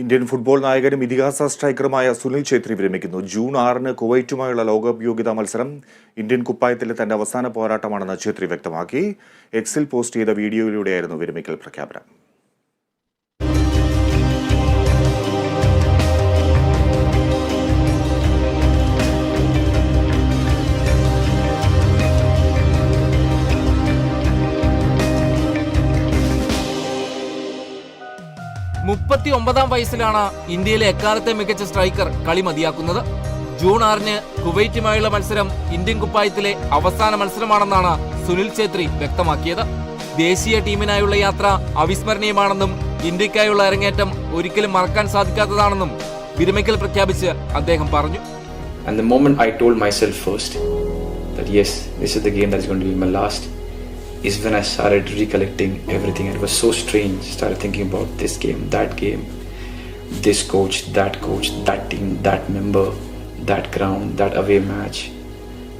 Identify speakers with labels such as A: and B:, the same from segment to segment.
A: Indian football നായകനും ഇതിഹാസ സ്ട്രൈക്കറുമായ സുനിൽ ഛേത്രി വിരമിക്കുന്നു. ജൂൺ ആറിന് കുവൈറ്റുമായുള്ള ലോകകപ്പ് യോഗ്യതാ മത്സരം ഇന്ത്യൻ കുപ്പായത്തിലെ തന്റെ അവസാന പോരാട്ടമാണെന്ന് ഛേത്രി വ്യക്തമാക്കി. എക്സിൽ പോസ്റ്റ് ചെയ്ത വീഡിയോയിലൂടെയായിരുന്നു വിരമിക്കൽ പ്രഖ്യാപനം.
B: മുപ്പത്തി ഒമ്പതാം വയസ്സിലാണ് ഇന്ത്യയിലെ എക്കാലത്തെ മികച്ച സ്ട്രൈക്കർ കളി മതിയാക്കുന്നത്. ജൂൺ ആറിന് കുവൈറ്റുമായുള്ള മത്സരം ഇന്ത്യൻ കുപ്പായത്തിലെ അവസാന മത്സരമാണെന്നാണ് സുനിൽ ഛേത്രി വ്യക്തമാക്കിയത്. ദേശീയ ടീമിനായുള്ള യാത്ര അവിസ്മരണീയമാണെന്നും ഇന്ത്യക്കായുള്ള അരങ്ങേറ്റം ഒരിക്കലും മറക്കാൻ സാധിക്കാത്തതാണെന്നും വിരമിക്കൽ പ്രഖ്യാപിച്ച് അദ്ദേഹം പറഞ്ഞു.
C: And the moment I told myself first that yes, this is the game going to be my last, is when I started recollecting everything. It was so strange. Started thinking about this game, that game, this coach, that coach, that team, that member, that ground, that away match,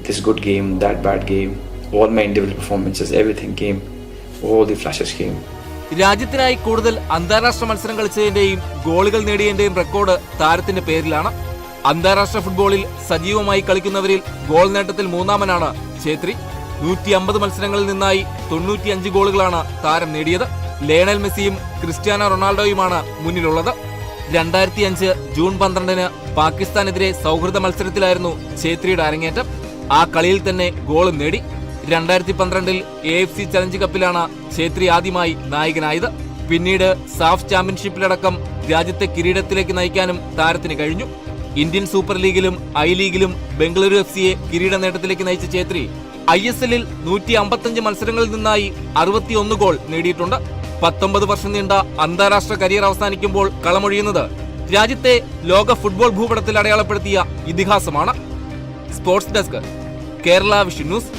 C: this good game, that bad game, all my individual performances, everything came. All the flashes came.
B: രാജ്യത്തിനായി കൂടുതൽ അന്താരാഷ്ട്ര മത്സരം കളിച്ചതിന്റെയും ഗോളുകൾ നേടിയതിന്റെയും record താരത്തിന്റെ പേരിലാണ് അന്താരാഷ്ട്ര ഫുട്ബോളിൽ സജീവമായി കളിക്കുന്നവരിൽ ഗോൾ നേട്ടത്തിൽ മൂന്നാമനാണ് ഛേത്രി നൂറ്റി അമ്പത് മത്സരങ്ങളിൽ നിന്നായി തൊണ്ണൂറ്റിയഞ്ച് ഗോളുകളാണ് താരം നേടിയത്. ലയണൽ മെസ്സിയും ക്രിസ്ത്യാനോ റൊണാൾഡോയുമാണ് മുന്നിലുള്ളത്. രണ്ടായിരത്തി അഞ്ച് ജൂൺ പന്ത്രണ്ടിന് പാകിസ്ഥാനെതിരെ സൗഹൃദ മത്സരത്തിലായിരുന്നു ഛേത്രിയുടെ അരങ്ങേറ്റം. ആ കളിയിൽ തന്നെ ഗോളും നേടി. രണ്ടായിരത്തി പന്ത്രണ്ടിൽ എ എഫ് സി ചലഞ്ച് കപ്പിലാണ് ഛേത്രി ആദ്യമായി നായകനായത്. പിന്നീട് സാഫ് ചാമ്പ്യൻഷിപ്പിലടക്കം രാജ്യത്തെ കിരീടത്തിലേക്ക് നയിക്കാനും താരത്തിന് കഴിഞ്ഞു. ഇന്ത്യൻ സൂപ്പർ ലീഗിലും ഐ ലീഗിലും ബംഗളൂരു എഫ് സിയെ കിരീട നേട്ടത്തിലേക്ക് നയിച്ച ഛേത്രി ഐ എസ് എല്ലിൽ നൂറ്റി അമ്പത്തഞ്ച് മത്സരങ്ങളിൽ നിന്നായി അറുപത്തിയൊന്ന് ഗോൾ നേടിയിട്ടുണ്ട്. പത്തൊമ്പത് വർഷം നീണ്ട അന്താരാഷ്ട്ര കരിയർ അവസാനിക്കുമ്പോൾ കളമൊഴിയുന്നത് രാജ്യത്തെ ലോക ഫുട്ബോൾ ഭൂപടത്തിൽ അടയാളപ്പെടുത്തിയ ഇതിഹാസമാണ്. Sports desk Kerala vision news.